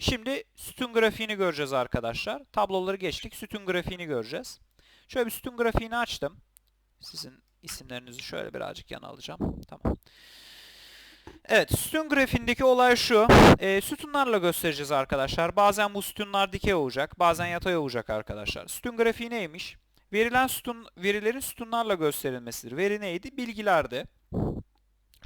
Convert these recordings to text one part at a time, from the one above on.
Şimdi sütun grafiğini göreceğiz arkadaşlar. Tabloları geçtik. Sütun grafiğini göreceğiz. Şöyle bir sütun grafiğini açtım. Sizin isimlerinizi şöyle birazcık yana alacağım. Tamam. Evet, sütun grafiğindeki olay şu. Ee, sütunlarla göstereceğiz arkadaşlar. Bazen bu sütunlar dikey olacak, bazen yatay olacak arkadaşlar. Sütun grafiği neymiş? Verilen sütun, verilerin sütunlarla gösterilmesidir. Veri neydi? Bilgilerdi.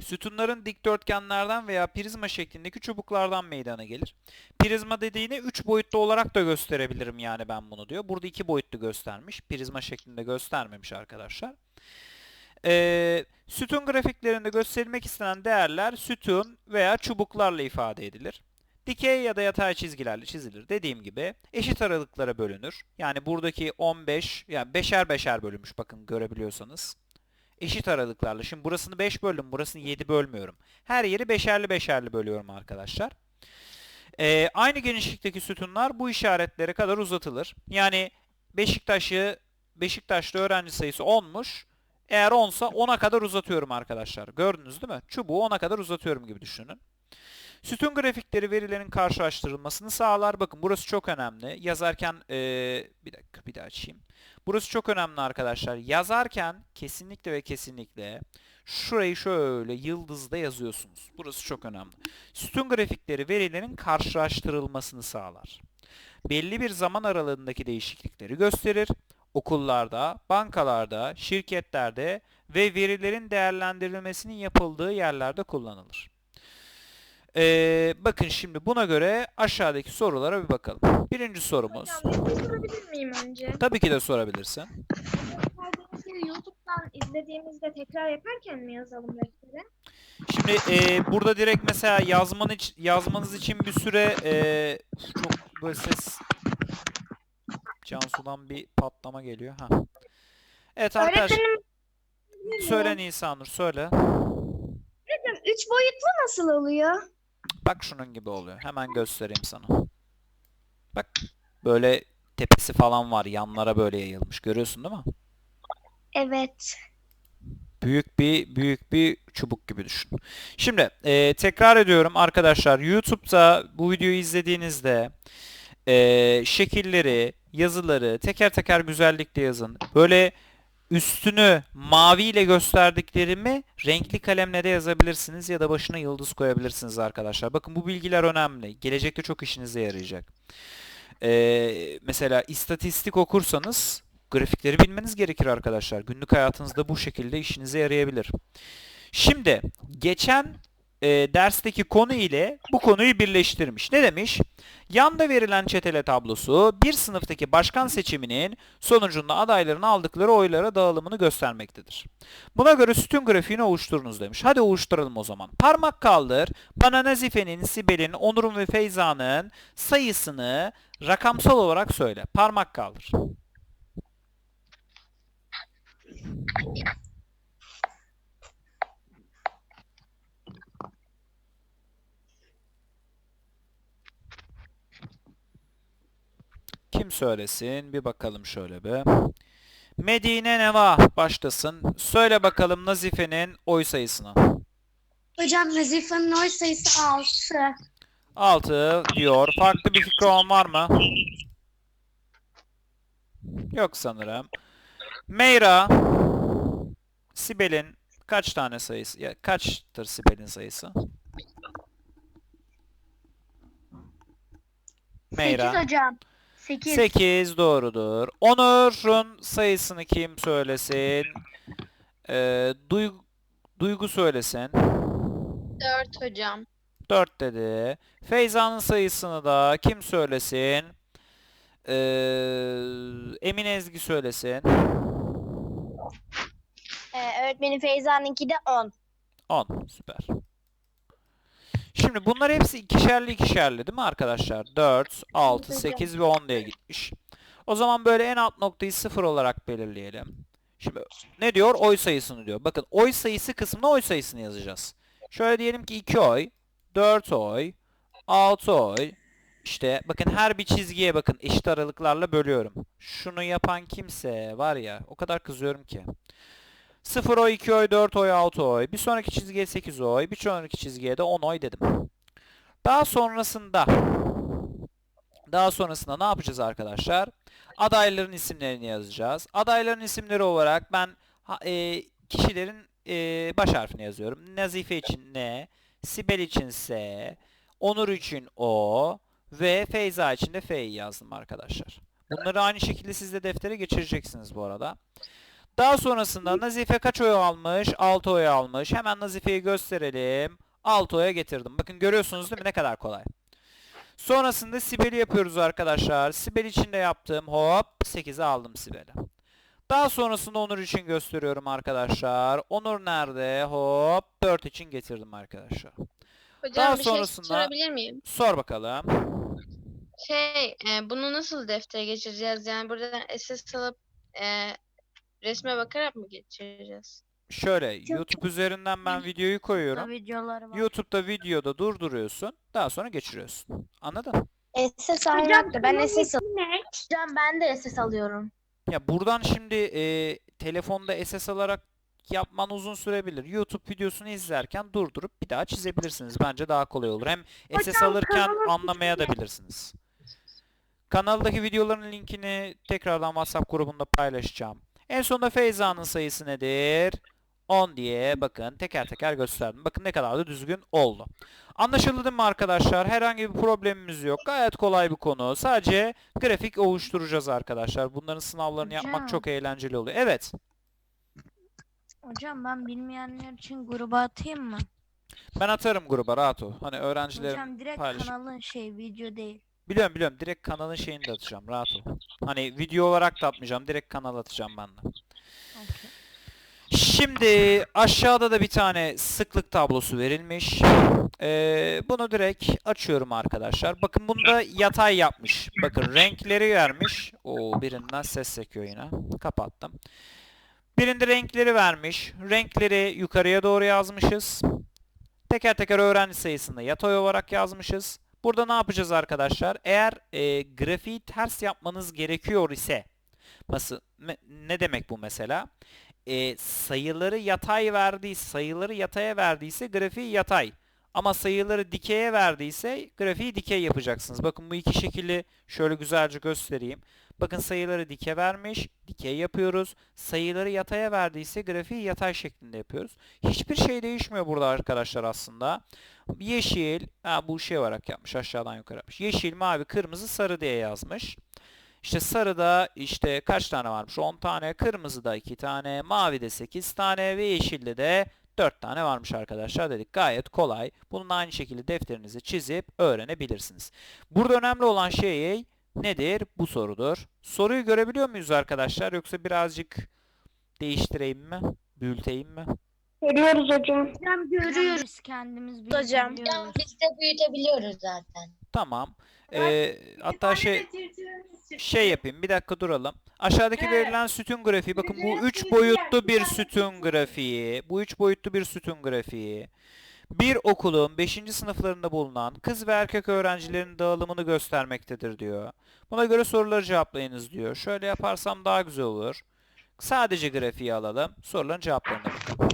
Sütunların dikdörtgenlerden veya prizma şeklindeki çubuklardan meydana gelir. Prizma dediğini 3 boyutlu olarak da gösterebilirim yani ben bunu diyor. Burada 2 boyutlu göstermiş. Prizma şeklinde göstermemiş arkadaşlar. Ee, sütun grafiklerinde gösterilmek istenen değerler sütun veya çubuklarla ifade edilir. Dikey ya da yatay çizgilerle çizilir. Dediğim gibi eşit aralıklara bölünür. Yani buradaki 15 yani beşer beşer bölünmüş bakın görebiliyorsanız. Eşit aralıklarla. Şimdi burasını 5 böldüm, burasını 7 bölmüyorum. Her yeri beşerli beşerli bölüyorum arkadaşlar. Ee, aynı genişlikteki sütunlar bu işaretlere kadar uzatılır. Yani Beşiktaş'ı Beşiktaş'ta öğrenci sayısı 10'muş. Eğer 10'sa 10'a kadar uzatıyorum arkadaşlar. Gördünüz değil mi? Çubuğu 10'a kadar uzatıyorum gibi düşünün. Sütun grafikleri verilerin karşılaştırılmasını sağlar. Bakın burası çok önemli. Yazarken ee, bir dakika bir daha açayım. Burası çok önemli arkadaşlar. Yazarken kesinlikle ve kesinlikle şurayı şöyle yıldızda yazıyorsunuz. Burası çok önemli. Sütun grafikleri verilerin karşılaştırılmasını sağlar. Belli bir zaman aralığındaki değişiklikleri gösterir. Okullarda, bankalarda, şirketlerde ve verilerin değerlendirilmesinin yapıldığı yerlerde kullanılır. Ee, bakın şimdi buna göre aşağıdaki sorulara bir bakalım. Birinci sorumuz. Hocam bir şey sorabilir miyim önce? Tabii ki de sorabilirsin. Verdiğiniz YouTube'dan izlediğimizde tekrar yaparken mi yazalım deftere? Şimdi e, burada direkt mesela yazman iç, yazmanız için bir süre e, çok böyle ses Cansu'dan bir patlama geliyor. Ha. Evet arkadaş Öğretmenim söyle Nisanur söyle. öğretmenim, üç boyutlu nasıl oluyor? Bak şunun gibi oluyor. Hemen göstereyim sana. Bak böyle tepesi falan var. Yanlara böyle yayılmış. Görüyorsun değil mi? Evet. Büyük bir büyük bir çubuk gibi düşün. Şimdi e, tekrar ediyorum arkadaşlar. YouTube'da bu videoyu izlediğinizde e, şekilleri, yazıları teker teker güzellikle yazın. Böyle üstünü maviyle gösterdiklerimi renkli kalemle de yazabilirsiniz ya da başına yıldız koyabilirsiniz arkadaşlar. Bakın bu bilgiler önemli. Gelecekte çok işinize yarayacak. E, mesela istatistik okursanız grafikleri bilmeniz gerekir arkadaşlar. Günlük hayatınızda bu şekilde işinize yarayabilir. Şimdi geçen e, dersteki konu ile bu konuyu birleştirmiş. Ne demiş? Yanda verilen çetele tablosu bir sınıftaki başkan seçiminin sonucunda adayların aldıkları oylara dağılımını göstermektedir. Buna göre sütun grafiğini oluşturunuz demiş. Hadi oluşturalım o zaman. Parmak kaldır. Bana Nazife'nin, Sibel'in, Onur'un ve Feyza'nın sayısını rakamsal olarak söyle. Parmak kaldır. Kim söylesin? Bir bakalım şöyle be. Medine Neva başlasın. Söyle bakalım Nazife'nin oy sayısını. Hocam Nazife'nin oy sayısı 6. 6 diyor. Farklı bir fikri olan var mı? Yok sanırım. Meyra Sibel'in kaç tane sayısı? Ya kaçtır Sibel'in sayısı? Meyra. 8 hocam. 8. 8 doğrudur. Onur'un sayısını kim söylesin? Ee, Duygu, Duygu söylesin. 4 hocam. 4 dedi. Feyza'nın sayısını da kim söylesin? Ee, Emin Ezgi söylesin. Ee, öğretmenim Feyza'nınki de 10. 10. Süper. Şimdi bunlar hepsi ikişerli ikişerli değil mi arkadaşlar? 4, 6, 8 ve 10 diye gitmiş. O zaman böyle en alt noktayı 0 olarak belirleyelim. Şimdi ne diyor? Oy sayısını diyor. Bakın oy sayısı kısmına oy sayısını yazacağız. Şöyle diyelim ki 2 oy, 4 oy, 6 oy. İşte bakın her bir çizgiye bakın eşit aralıklarla bölüyorum. Şunu yapan kimse var ya o kadar kızıyorum ki. 0 oy, 2 oy, 4 oy, 6 oy. Bir sonraki çizgiye 8 oy. Bir sonraki çizgiye de 10 oy dedim. Daha sonrasında Daha sonrasında ne yapacağız arkadaşlar? Adayların isimlerini yazacağız. Adayların isimleri olarak ben e, kişilerin e, baş harfini yazıyorum. Nazife için N, Sibel için S, Onur için O ve Feyza için de F'yi yazdım arkadaşlar. Bunları aynı şekilde siz de deftere geçireceksiniz bu arada. Daha sonrasında Nazife kaç oy almış? 6 oy almış. Hemen Nazife'yi gösterelim. 6 oya getirdim. Bakın görüyorsunuz değil mi ne kadar kolay. Sonrasında Sibel'i yapıyoruz arkadaşlar. Sibel için de yaptım. Hop 8'e aldım Sibel'i. Daha sonrasında Onur için gösteriyorum arkadaşlar. Onur nerede? Hop 4 için getirdim arkadaşlar. Hocam Daha bir sonrasında- şey sorabilir miyim? Sor bakalım. Şey, e, bunu nasıl deftere geçireceğiz? Yani buradan SS alıp e, resme bakarak mı geçireceğiz? Şöyle YouTube üzerinden ben videoyu koyuyorum. videoları var. YouTube'da videoda durduruyorsun. Daha sonra geçiriyorsun. Anladın? SS aynı Ben SS ismi ne? Hocam ben de SS alıyorum. Ya buradan şimdi e, telefonda SS alarak yapman uzun sürebilir. YouTube videosunu izlerken durdurup bir daha çizebilirsiniz. Bence daha kolay olur. Hem SS Hocam, alırken anlamaya da bilirsiniz. Kanaldaki videoların linkini tekrardan WhatsApp grubunda paylaşacağım. En sonunda Feyza'nın sayısı nedir? 10 diye bakın teker teker gösterdim. Bakın ne kadar da düzgün oldu. Anlaşıldı mi arkadaşlar? Herhangi bir problemimiz yok. Gayet kolay bir konu. Sadece grafik oluşturacağız arkadaşlar. Bunların sınavlarını yapmak Hocam. çok eğlenceli oluyor. Evet. Hocam ben bilmeyenler için gruba atayım mı? Ben atarım gruba rahat ol. Hani öğrencilerim Hocam direkt paylaş- kanalın şey video değil. Biliyorum biliyorum. Direkt kanalın şeyini de atacağım. Rahat ol. Hani video olarak da atmayacağım. Direkt kanal atacağım ben de. Okey. Şimdi aşağıda da bir tane sıklık tablosu verilmiş. Ee, bunu direkt açıyorum arkadaşlar. Bakın bunda yatay yapmış. Bakın renkleri vermiş. O birinden ses sekiyor yine. Kapattım. Birinde renkleri vermiş. Renkleri yukarıya doğru yazmışız. Teker teker öğrenci sayısını yatay olarak yazmışız. Burada ne yapacağız arkadaşlar? Eğer e, grafiği ters yapmanız gerekiyor ise nasıl ne demek bu mesela? e, sayıları yatay verdiyse, sayıları yataya verdiyse grafiği yatay. Ama sayıları dikeye verdiyse grafiği dikey yapacaksınız. Bakın bu iki şekilli şöyle güzelce göstereyim. Bakın sayıları dike vermiş, dikey yapıyoruz. Sayıları yataya verdiyse grafiği yatay şeklinde yapıyoruz. Hiçbir şey değişmiyor burada arkadaşlar aslında. Yeşil, ha bu şey olarak yapmış aşağıdan yukarı yapmış. Yeşil, mavi, kırmızı, sarı diye yazmış. İşte sarıda işte kaç tane varmış? 10 tane. Kırmızıda 2 tane. Mavide 8 tane. Ve yeşilde de 4 tane varmış arkadaşlar dedik. Gayet kolay. Bunun aynı şekilde defterinizi çizip öğrenebilirsiniz. Burada önemli olan şey nedir? Bu sorudur. Soruyu görebiliyor muyuz arkadaşlar? Yoksa birazcık değiştireyim mi? Büyüteyim mi? Görüyoruz hocam. Hocam görüyoruz. Biz kendimiz Hocam. biliyoruz. Biz de büyütebiliyoruz zaten. Tamam. Ee, hatta şey şey yapayım. Bir dakika duralım. Aşağıdaki verilen sütun grafiği. Bakın bu 3 boyutlu bir sütun grafiği. Bu 3 boyutlu bir sütun grafiği. Bir okulun 5. sınıflarında bulunan kız ve erkek öğrencilerin dağılımını göstermektedir diyor. Buna göre soruları cevaplayınız diyor. Şöyle yaparsam daha güzel olur. Sadece grafiği alalım. Soruların cevaplarına bakalım.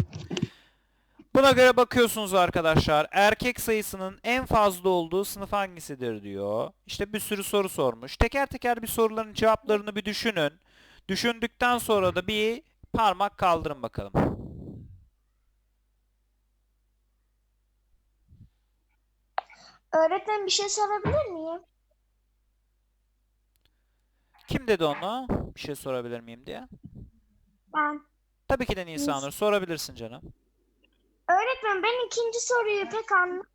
Buna göre bakıyorsunuz arkadaşlar. Erkek sayısının en fazla olduğu sınıf hangisidir diyor. İşte bir sürü soru sormuş. Teker teker bir soruların cevaplarını bir düşünün. Düşündükten sonra da bir parmak kaldırın bakalım. Öğretmen bir şey sorabilir miyim? Kim dedi onu? Bir şey sorabilir miyim diye. Ben. Tabii ki de Nisanur. Sorabilirsin canım. Öğretmen ben ikinci soruyu pek anlamadım.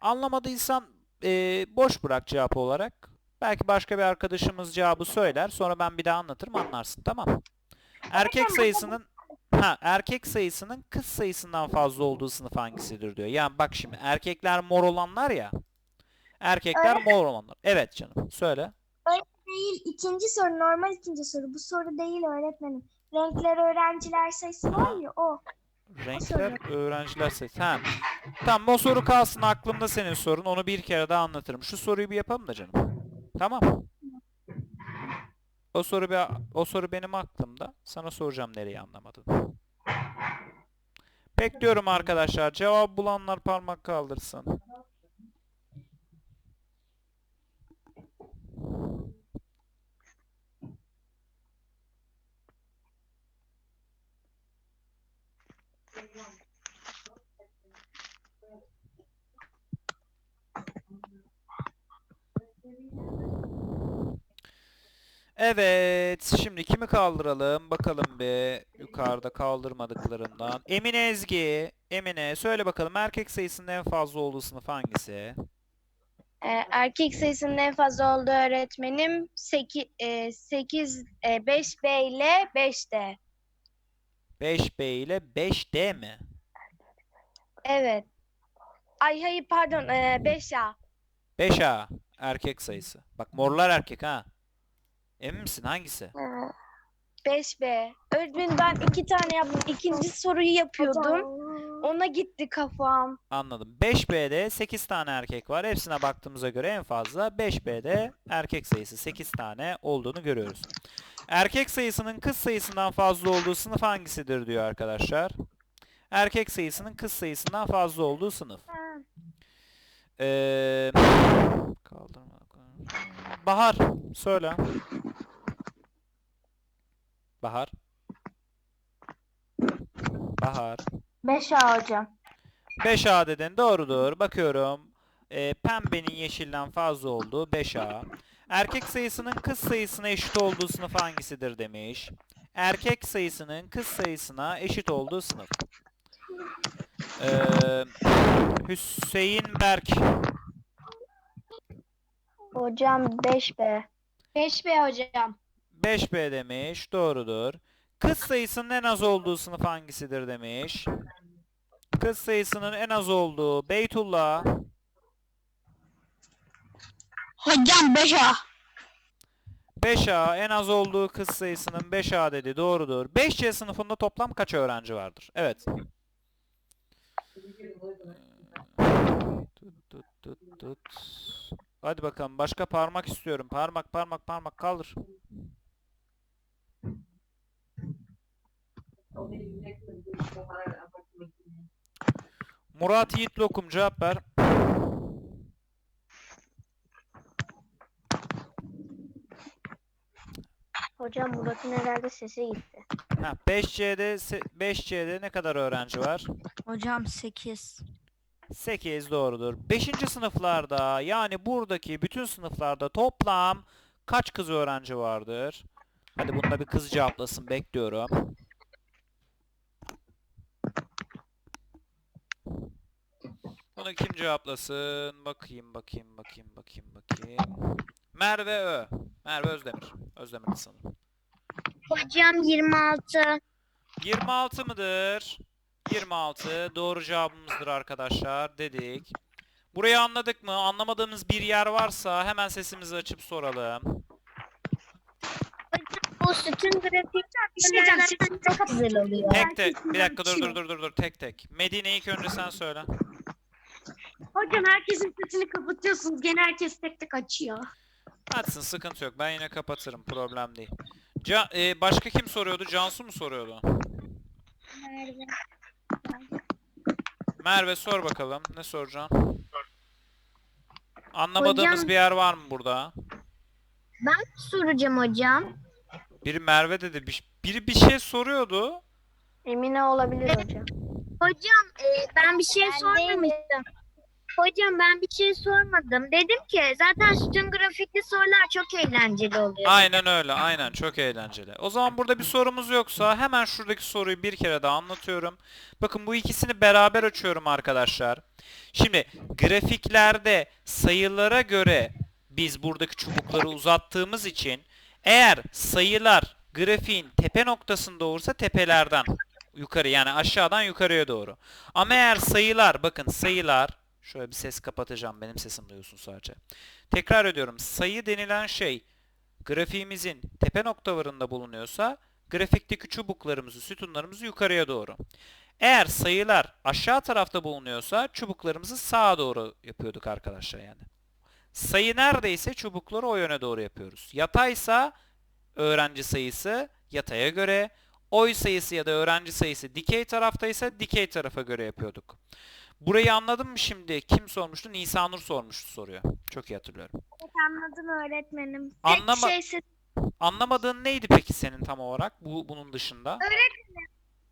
Anlamadıysan eee, boş bırak cevap olarak. Belki başka bir arkadaşımız cevabı söyler. Sonra ben bir daha anlatırım anlarsın. Tamam. Erkek sayısının ha erkek sayısının kız sayısından fazla olduğu sınıf hangisidir diyor. Yani bak şimdi erkekler mor olanlar ya. Erkekler mor olanlar. Evet canım. Söyle. Değil ikinci soru normal ikinci soru. Bu soru değil öğretmenim. Renkler öğrenciler sayısı var ya o. Renkler öğrenciler sayısı. Ha. Tamam o soru kalsın aklımda senin sorun. Onu bir kere daha anlatırım. Şu soruyu bir yapalım da canım. Tamam. O soru bir, o soru benim aklımda. Sana soracağım nereye anlamadın. Bekliyorum arkadaşlar. Cevap bulanlar parmak kaldırsın. Evet, şimdi kimi kaldıralım? Bakalım bir yukarıda kaldırmadıklarından. Emine Ezgi, Emine söyle bakalım erkek sayısının en fazla olduğu sınıf hangisi? Ee, erkek sayısının en fazla olduğu öğretmenim 8, 8 5B ile 5D. 5B ile 5D mi? Evet. Ay hayır pardon ee, 5A. 5A erkek sayısı. Bak morlar erkek ha. Emin misin hangisi? Ee, 5B. Öğretmenim ben iki tane yaptım. İkinci soruyu yapıyordum. Ona gitti kafam. Anladım. 5B'de 8 tane erkek var. Hepsine baktığımıza göre en fazla 5B'de erkek sayısı 8 tane olduğunu görüyoruz. Erkek sayısının kız sayısından fazla olduğu sınıf hangisidir diyor arkadaşlar. Erkek sayısının kız sayısından fazla olduğu sınıf. Ee, kaldırma. Bahar söyle. Bahar. Bahar. 5A hocam. 5A dedin doğrudur. Bakıyorum. Ee, pembenin yeşilden fazla olduğu 5A. Erkek sayısının kız sayısına eşit olduğu sınıf hangisidir demiş. Erkek sayısının kız sayısına eşit olduğu sınıf. Ee, Hüseyin Berk. Hocam 5B. 5B hocam. 5B demiş. Doğrudur. Kız sayısının en az olduğu sınıf hangisidir demiş. Kız sayısının en az olduğu Beytullah. Hocam 5A. 5A en az olduğu kız sayısının 5A dedi. Doğrudur. 5C sınıfında toplam kaç öğrenci vardır? Evet. Tut, tut, tut, tut. Hadi bakalım. Başka parmak istiyorum. Parmak, parmak, parmak kaldır. Murat Yiğit Lokum cevap ver. Hocam Murat'ın herhalde sesi gitti. Ha, 5C'de se- 5C'de ne kadar öğrenci var? Hocam 8. 8 doğrudur. 5. sınıflarda yani buradaki bütün sınıflarda toplam kaç kız öğrenci vardır? Hadi bunda bir kız cevaplasın bekliyorum. Bunu kim cevaplasın? Bakayım bakayım bakayım bakayım bakayım. Merve Ö. Merve Özdemir. Özdemir sanırım. Hocam 26. 26 mıdır? 26 doğru cevabımızdır arkadaşlar dedik. Burayı anladık mı? Anlamadığımız bir yer varsa hemen sesimizi açıp soralım. Bu sütun grafiği çok güzel oluyor. Tek tek. Bir dakika dur dur dur dur dur tek tek. Medine ilk önce sen söyle. Hocam herkesin sesini kapatıyorsunuz. Gene herkes tek tek açıyor. Açsın sıkıntı yok. Ben yine kapatırım. Problem değil. Ca- e, başka kim soruyordu? Cansu mu soruyordu? Merve sor bakalım. Ne soracaksın? Anlamadığımız Hocam- bir yer var mı burada? Soracağım hocam. Biri Merve dedi. Bir- Biri bir şey soruyordu. Emine olabilir hocam. Hocam e, ben bir şey Ben sormamıştım. Hocam ben bir şey sormadım. Dedim ki zaten sütun grafikli sorular çok eğlenceli oluyor. Aynen öyle. Aynen. Çok eğlenceli. O zaman burada bir sorumuz yoksa hemen şuradaki soruyu bir kere daha anlatıyorum. Bakın bu ikisini beraber açıyorum arkadaşlar. Şimdi grafiklerde sayılara göre biz buradaki çubukları uzattığımız için eğer sayılar grafiğin tepe noktasında olursa tepelerden yukarı yani aşağıdan yukarıya doğru. Ama eğer sayılar bakın sayılar şöyle bir ses kapatacağım benim sesim duyuyorsun sadece. Tekrar ediyorum sayı denilen şey grafiğimizin tepe noktalarında bulunuyorsa grafikteki çubuklarımızı, sütunlarımızı yukarıya doğru. Eğer sayılar aşağı tarafta bulunuyorsa çubuklarımızı sağa doğru yapıyorduk arkadaşlar yani. Sayı neredeyse çubukları o yöne doğru yapıyoruz. Yataysa öğrenci sayısı yataya göre, oy sayısı ya da öğrenci sayısı dikey taraftaysa dikey tarafa göre yapıyorduk. Burayı anladın mı şimdi? Kim sormuştu? Nisanur sormuştu soruyu. Çok iyi hatırlıyorum. Anladım öğretmenim. Anlama- şey Anlamadığın neydi peki senin tam olarak bu bunun dışında?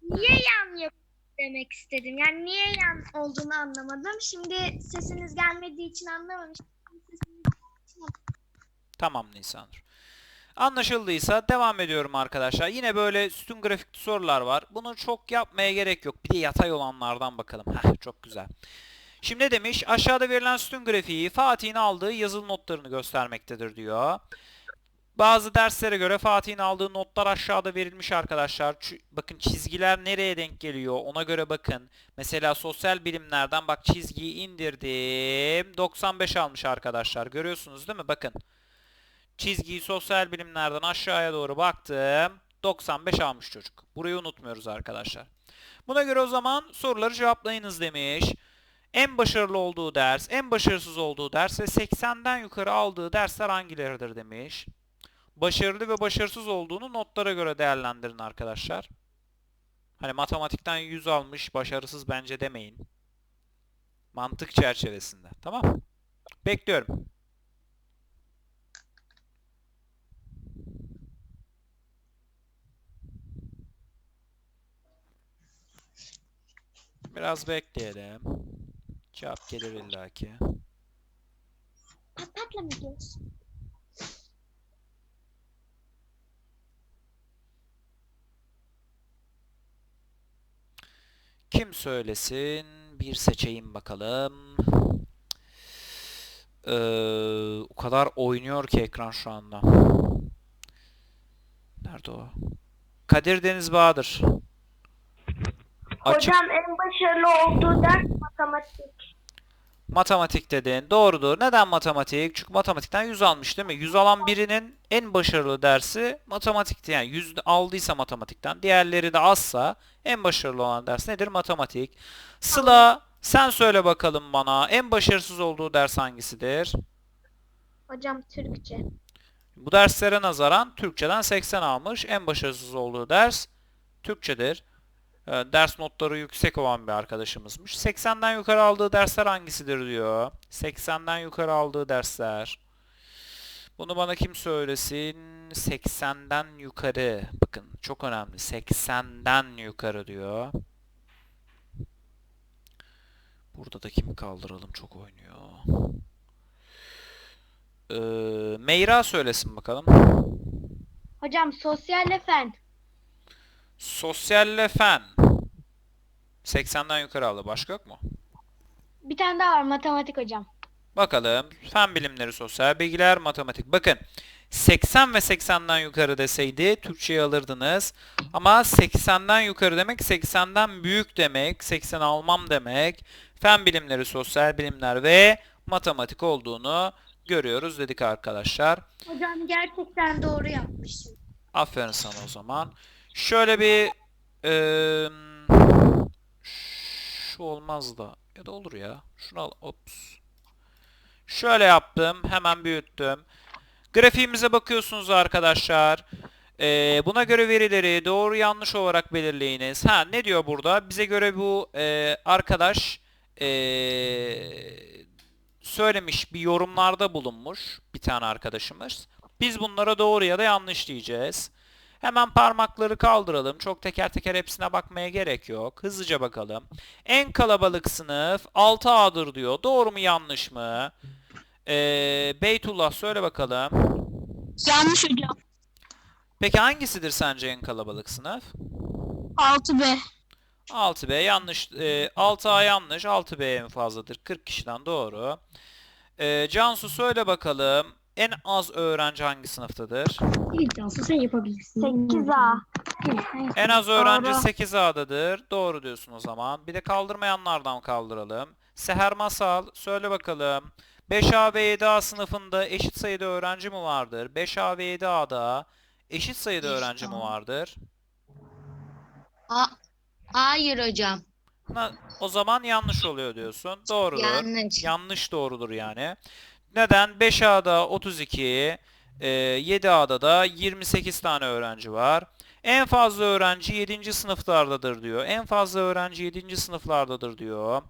niye yan yapıyor demek istedim. Yani niye yan olduğunu anlamadım. Şimdi sesiniz gelmediği için anlamamıştım. Sesiniz geldiği için Tamam Nisanur. Anlaşıldıysa devam ediyorum arkadaşlar. Yine böyle sütun grafikli sorular var. Bunu çok yapmaya gerek yok. Bir de yatay olanlardan bakalım. Heh, çok güzel. Şimdi ne demiş? Aşağıda verilen sütun grafiği Fatih'in aldığı yazılı notlarını göstermektedir diyor. Bazı derslere göre Fatih'in aldığı notlar aşağıda verilmiş arkadaşlar. Çü- bakın çizgiler nereye denk geliyor ona göre bakın. Mesela sosyal bilimlerden bak çizgiyi indirdim. 95 almış arkadaşlar. Görüyorsunuz değil mi? Bakın. Çizgiyi sosyal bilimlerden aşağıya doğru baktım. 95 almış çocuk. Burayı unutmuyoruz arkadaşlar. Buna göre o zaman soruları cevaplayınız demiş. En başarılı olduğu ders, en başarısız olduğu ders ve 80'den yukarı aldığı dersler hangileridir demiş. Başarılı ve başarısız olduğunu notlara göre değerlendirin arkadaşlar. Hani matematikten 100 almış, başarısız bence demeyin. Mantık çerçevesinde. Tamam? Bekliyorum. Biraz bekleyelim. Cevap gelir illaki. Pat patla mı diyorsun? Kim söylesin? Bir seçeyim bakalım. Ee, o kadar oynuyor ki ekran şu anda. Nerede o? Kadir Deniz Bahadır. Açık Hocam en başarılı olduğu ders matematik. matematik dedin. Doğrudur. Neden matematik? Çünkü matematikten 100 almış değil mi? 100 alan birinin en başarılı dersi matematikti. Yani 100 aldıysa matematikten, diğerleri de azsa en başarılı olan ders nedir? Matematik. Sıla sen söyle bakalım bana en başarısız olduğu ders hangisidir? Hocam Türkçe. Bu derslere nazaran Türkçeden 80 almış. En başarısız olduğu ders Türkçedir. Ee, Ders notları yüksek olan bir arkadaşımızmış. 80'den yukarı aldığı dersler hangisidir diyor. 80'den yukarı aldığı dersler. Bunu bana kim söylesin? 80'den yukarı. Bakın çok önemli. 80'den yukarı diyor. Burada da kimi kaldıralım çok oynuyor. Ee, Meyra söylesin bakalım. Hocam sosyalle fen. Sosyalle fen. 80'den yukarı aldı. Başka yok mu? Bir tane daha var matematik hocam. Bakalım. Fen bilimleri, sosyal bilgiler, matematik. Bakın 80 ve 80'den yukarı deseydi Türkçeyi alırdınız. Ama 80'den yukarı demek 80'den büyük demek. 80 almam demek. Fen bilimleri, sosyal bilimler ve matematik olduğunu görüyoruz dedik arkadaşlar. Hocam gerçekten doğru yapmışsın. Aferin sana o zaman. Şöyle bir eee, şu olmaz da ya da olur ya. Şunu al. Ops. Şöyle yaptım. Hemen büyüttüm. Grafiğimize bakıyorsunuz arkadaşlar. Eee, buna göre verileri doğru yanlış olarak belirleyiniz. Ha ne diyor burada? Bize göre bu eee, arkadaş eee, söylemiş bir yorumlarda bulunmuş bir tane arkadaşımız. Biz bunlara doğru ya da yanlış diyeceğiz. Hemen parmakları kaldıralım. Çok teker teker hepsine bakmaya gerek yok. Hızlıca bakalım. En kalabalık sınıf 6A'dır diyor. Doğru mu yanlış mı? Ee, Beytullah söyle bakalım. Yanlış hocam. Peki hangisidir sence en kalabalık sınıf? 6B. 6B yanlış. E, 6A yanlış. 6B en fazladır. 40 kişiden doğru. E, Cansu söyle bakalım. En az öğrenci hangi sınıftadır? İlk Cansu sen yapabilirsin. 8A. En az öğrenci Doğru. 8A'dadır. Doğru diyorsun o zaman. Bir de kaldırmayanlardan kaldıralım. Seher Masal söyle bakalım. 5A ve 7A sınıfında eşit sayıda öğrenci mi vardır? 5A ve 7A'da eşit sayıda öğrenci mi vardır? A Hayır hocam. Na- o zaman yanlış oluyor diyorsun. Doğrudur. Yanlış. Yanlış doğrudur yani. Neden? 5A'da 32, e, 7A'da da 28 tane öğrenci var. En fazla öğrenci 7. sınıflardadır diyor. En fazla öğrenci 7. sınıflardadır diyor.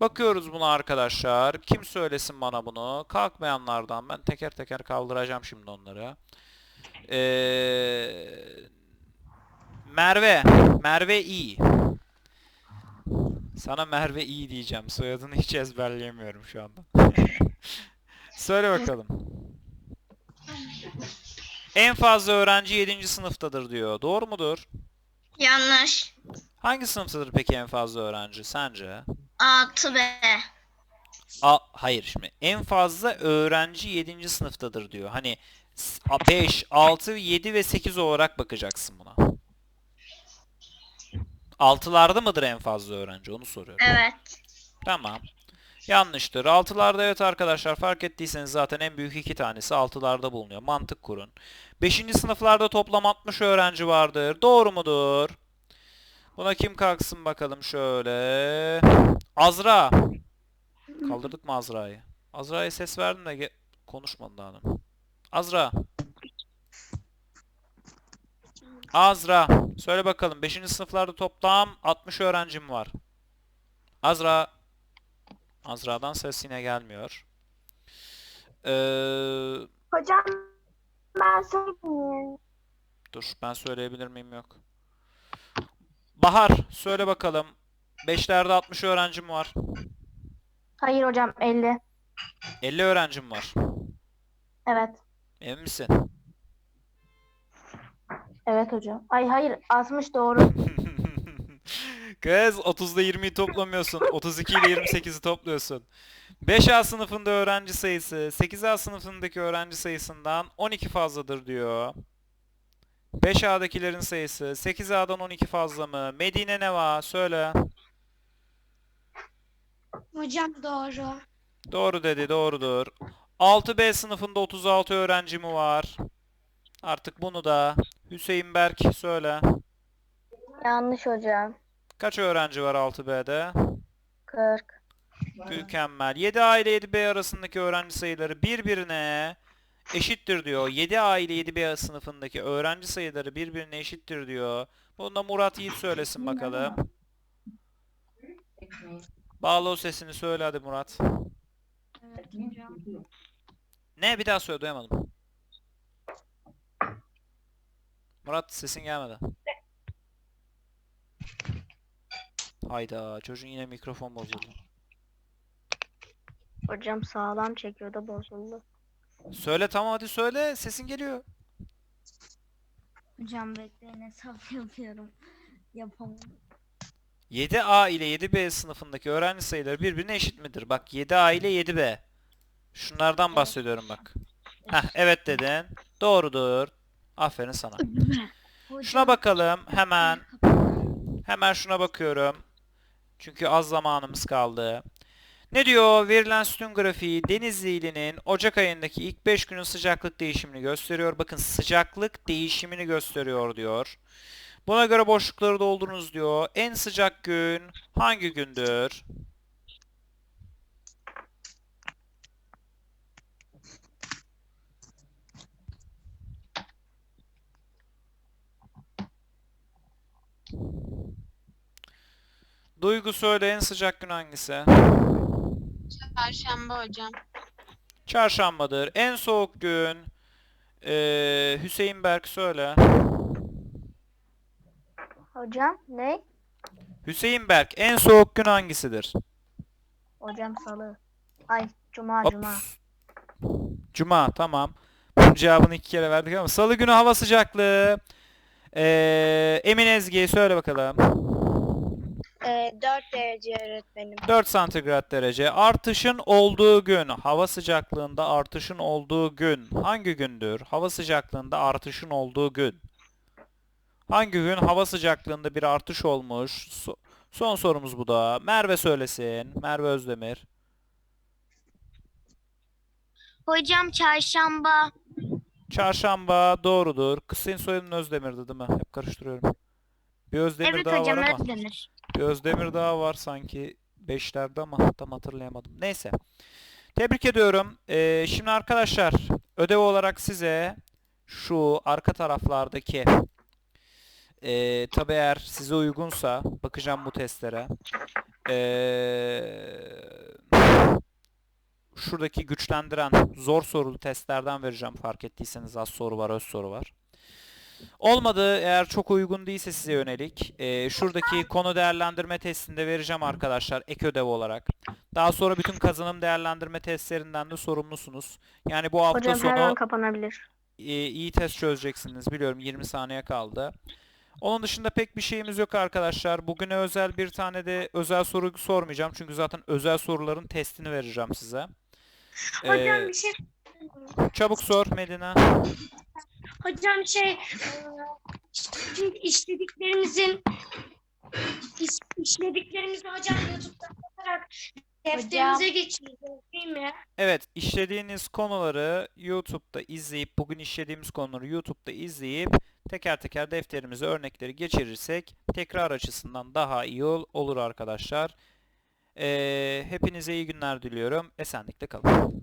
Bakıyoruz buna arkadaşlar. Kim söylesin bana bunu? Kalkmayanlardan ben teker teker kaldıracağım şimdi onları. Ee, Merve. Merve iyi. Sana Merve iyi diyeceğim. Soyadını hiç ezberleyemiyorum şu anda. Söyle bakalım. En fazla öğrenci 7. sınıftadır diyor. Doğru mudur? Yanlış. Hangi sınıftadır peki en fazla öğrenci sence? 6B. A, hayır şimdi en fazla öğrenci 7. sınıftadır diyor. Hani 5, 6, 7 ve 8 olarak bakacaksın buna. 6'larda mıdır en fazla öğrenci onu soruyorum. Evet. Tamam. Yanlıştır. 6'larda evet arkadaşlar fark ettiyseniz zaten en büyük iki tanesi 6'larda bulunuyor. Mantık kurun. 5. sınıflarda toplam 60 öğrenci vardır. Doğru mudur? Buna kim kalksın bakalım şöyle. Azra. Kaldırdık mı Azra'yı? Azra'ya ses verdim de konuşmadı daha. Azra. Azra. Söyle bakalım 5. sınıflarda toplam 60 öğrencim var. Azra. Azra'dan ses yine gelmiyor. Ee, Hocam ben söyleyeyim. dur ben söyleyebilir miyim yok. Bahar söyle bakalım. 5'lerde 60 öğrencim var. Hayır hocam 50. 50 öğrencim var. Evet. Emin misin? Evet hocam. Ay hayır 60 doğru. Kız 30'da 20'yi toplamıyorsun. 32 ile 28'i topluyorsun. 5A sınıfında öğrenci sayısı 8A sınıfındaki öğrenci sayısından 12 fazladır diyor. 5A'dakilerin sayısı 8A'dan 12 fazla mı? Medine ne var? Söyle. Hocam doğru. Doğru dedi, doğrudur. 6B sınıfında 36 öğrenci mi var? Artık bunu da Hüseyin Berk söyle. Yanlış hocam. Kaç öğrenci var 6B'de? 40. Mükemmel. 7A ile 7B arasındaki öğrenci sayıları birbirine eşittir diyor. 7A ile 7B sınıfındaki öğrenci sayıları birbirine eşittir diyor. Bunu da Murat Yiğit söylesin bakalım. Bağla o sesini söyle hadi Murat. Evet. Ne? Bir daha söyle duyamadım. Murat sesin gelmedi. Hayda çocuğun yine mikrofon bozuldu. Hocam sağlam çekiyor da bozuldu. Söyle tamam hadi söyle sesin geliyor. Hocam bekleyin hesap yapıyorum. Yapamam. 7A ile 7B sınıfındaki öğrenci sayıları birbirine eşit midir? Bak 7A ile 7B. Şunlardan bahsediyorum bak. Heh evet dedin. Doğrudur. Aferin sana. Şuna bakalım hemen. Hemen şuna bakıyorum. Çünkü az zamanımız kaldı. Ne diyor? Verilen sütun grafiği Denizli ilinin Ocak ayındaki ilk 5 günün sıcaklık değişimini gösteriyor. Bakın sıcaklık değişimini gösteriyor diyor. Buna göre boşlukları doldurunuz diyor. En sıcak gün hangi gündür? Duygu söyle en sıcak gün hangisi? Perşembe hocam. Çarşambadır. En soğuk gün ee, Hüseyin Berk söyle. Hocam ne? Hüseyin Berk en soğuk gün hangisidir? Hocam salı. Ay cuma Hop. cuma. Cuma tamam. Bunun cevabını iki kere verdik ama salı günü hava sıcaklığı ee, Emin Ezgi söyle bakalım. 4 derece öğretmenim. 4 santigrat derece. Artışın olduğu gün, hava sıcaklığında artışın olduğu gün hangi gündür? Hava sıcaklığında artışın olduğu gün. Hangi gün hava sıcaklığında bir artış olmuş? So- son sorumuz bu da. Merve söylesin. Merve Özdemir. Hocam çarşamba. Çarşamba doğrudur. Kısayın soyadın Özdemir'di değil mi? Hep karıştırıyorum. Bir Özdemir evet daha hocam var ama. Özdemir. Bir Özdemir daha var sanki 5'lerde ama tam hatırlayamadım. Neyse. Tebrik ediyorum. Ee, şimdi arkadaşlar ödev olarak size şu arka taraflardaki ee, tabi eğer size uygunsa bakacağım bu testlere. Ee, şuradaki güçlendiren zor sorulu testlerden vereceğim fark ettiyseniz az soru var öz soru var. Olmadı eğer çok uygun değilse size yönelik e, şuradaki konu değerlendirme testinde vereceğim arkadaşlar ek ödev olarak. Daha sonra bütün kazanım değerlendirme testlerinden de sorumlusunuz. Yani bu hafta Hocam her sonu an kapanabilir. e, iyi test çözeceksiniz. Biliyorum 20 saniye kaldı. Onun dışında pek bir şeyimiz yok arkadaşlar. Bugüne özel bir tane de özel soru sormayacağım. Çünkü zaten özel soruların testini vereceğim size. Hocam Ee, bir şey çabuk sor Medina. Hocam şey şimdi işlediklerimizin iş, işlediklerimizi hocam YouTube'dan bakarak defterimize geçireceğiz değil mi? Evet, işlediğiniz konuları YouTube'da izleyip, bugün işlediğimiz konuları YouTube'da izleyip teker teker defterimize örnekleri geçirirsek tekrar açısından daha iyi ol- olur arkadaşlar. Ee, hepinize iyi günler diliyorum. Esenlikle kalın.